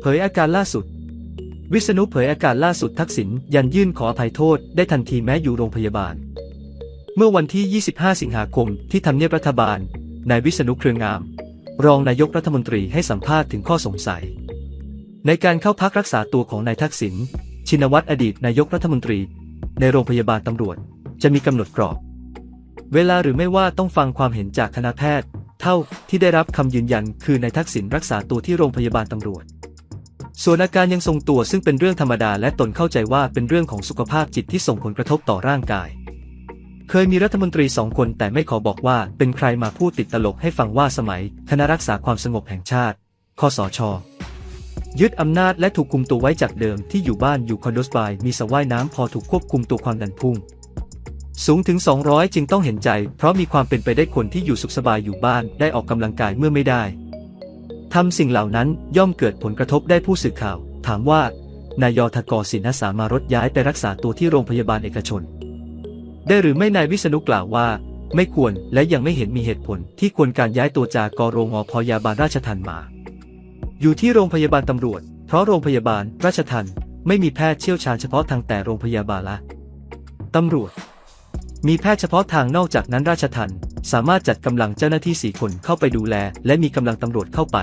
เผยอาการล่าสุด วิษณุเผยอาการล่าสุดทักษิณยันยื่นขออภัยโทษได้ทันทีแม้อยู่โรงพยาบาล เมื่อวันที่ 25 สิงหาคมที่ทำเนียบรัฐบาล นายวิษณุเครืองาม รองนายกรัฐมนตรีให้สัมภาษณ์ถึงข้อสงสัย ในการเข้าพักรักษาตัวของนายทักษิณชินวัตรอดีตนายกรัฐมนตรี ในโรงพยาบาลตำรวจ จะมีกำหนดกรอบ เวลาหรือไม่ว่าต้องฟังความเห็นจากคณะแพทย์ เท่าที่ได้รับคำยืนยันคือนายทักษิณรักษาตัวที่โรงพยาบาลตำรวจ ส่วนอาการยังทรงตัวซึ่งเป็นเรื่องธรรมดาและตนเข้าใจว่าเป็นเรื่องของสุขภาพจิตที่ส่งผลกระทบต่อร่างกาย เคยมีรัฐมนตรีสองคนแต่ไม่ขอบอกว่าเป็นใครมาพูดติดตลกให้ฟังว่าสมัย คณะรักษาความสงบแห่งชาติ คสช ยึดอำนาจและถูกคุมตัวไว้จากเดิมที่อยู่บ้านอยู่คอนโดสบายมีสระว่ายน้ำพอถูกควบคุมตัวความดันพุ่งสูงถึง 200 จึงต้องเห็นใจ เพราะมีความเป็นไปได้คนที่อยู่สุขสบายอยู่บ้านได้ออกกำลังกายเมื่อไม่ได้ ทำสิ่งเหล่านั้นย่อมเกิดผลกระทบได้ผู้สื่อข่าว ถามว่านายยทกศินอาสามารถย้ายไปรักษาตัวที่โรงพยาบาลเอกชน ได้หรือไม่นายวิษณุกล่าวว่า ไม่ควรและยังไม่เห็นมีเหตุผลที่ควรการย้ายตัวจากกโรงอพยาบาลราชทันมา อยู่ที่โรงพยาบาลตำรวจ เพราะโรงพยาบาลราชทันไม่มีแพทย์เชี่ยวชาญเฉพาะทางแต่โรงพยาบาลละตำรวจ มีแพทย์เฉพาะทางนอกจากนั้นราชทันสามารถจัดกำลังเจ้าหน้าที่สี่คนเข้าไปดูแล และมีกำลังตำรวจเข้าไป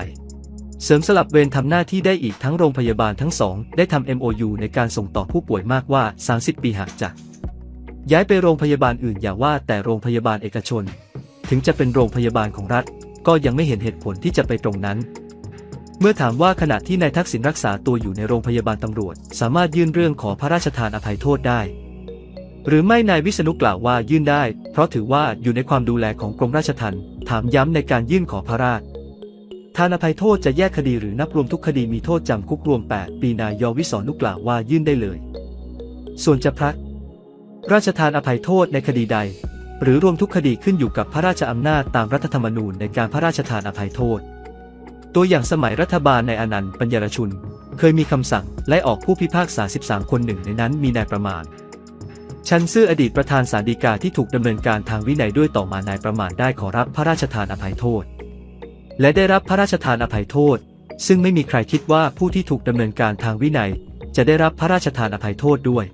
เสริมสลับเวรทำหน้าที่ได้อีกทั้งโรงพยาบาลทั้งสอง ได้ทำ MOU ในการส่งต่อผู้ป่วยมากว่า 30 ปีหากจากย้ายไปโรงพยาบาลอื่นอย่าว่าแต่โรงพยาบาลเอกชน ถึงจะเป็นโรงพยาบาลของรัฐ ก็ยังไม่เห็นเหตุผลที่จะไปตรงนั้น เมื่อถามว่าขณะที่นายทักษิณรักษาตัวอยู่ในโรงพยาบาลตำรวจ สามารถยื่นเรื่องขอพระราชทานอภัยโทษได้ หรือไม่นายวิษณุกล่าวว่ายื่นได้ เพราะถือว่าอยู่ในความดูแลของกรมราชทัณฑ์ถามย้ำในการยื่นขอพระราชทานอภัยโทษจะแยกคดีหรือนับรวมทุกคดีมีโทษจำคุกรวม 8 ปีนายยวิศนุกล่าวว่ายื่นได้เลย ส่วนจะพระราชทานอภัยโทษในคดีใด หรือรวมทุกคดีขึ้นอยู่กับพระราชอำนาจตามรัฐธรรมนูญในการพระราชทานอภัยโทษ ตัวอย่างสมัยรัฐบาลในอนันต์ปัญญารชุน เคยมีคำสั่งไล่ออกผู้พิพากษา 13 คนหนึ่งในนั้นมีนายประมาณ ชันซื่ออดีตประธานศาลฎีกาที่ถูกดำเนินการทางวินัยด้วยต่อมานายประมาณได้ขอรับพระราชทานอภัยโทษ และได้รับพระราชทานอภัยโทษ ซึ่งไม่มีใครคิดว่าผู้ที่ถูกดำเนินการทางวินัย จะได้รับพระราชทานอภัยโทษด้วย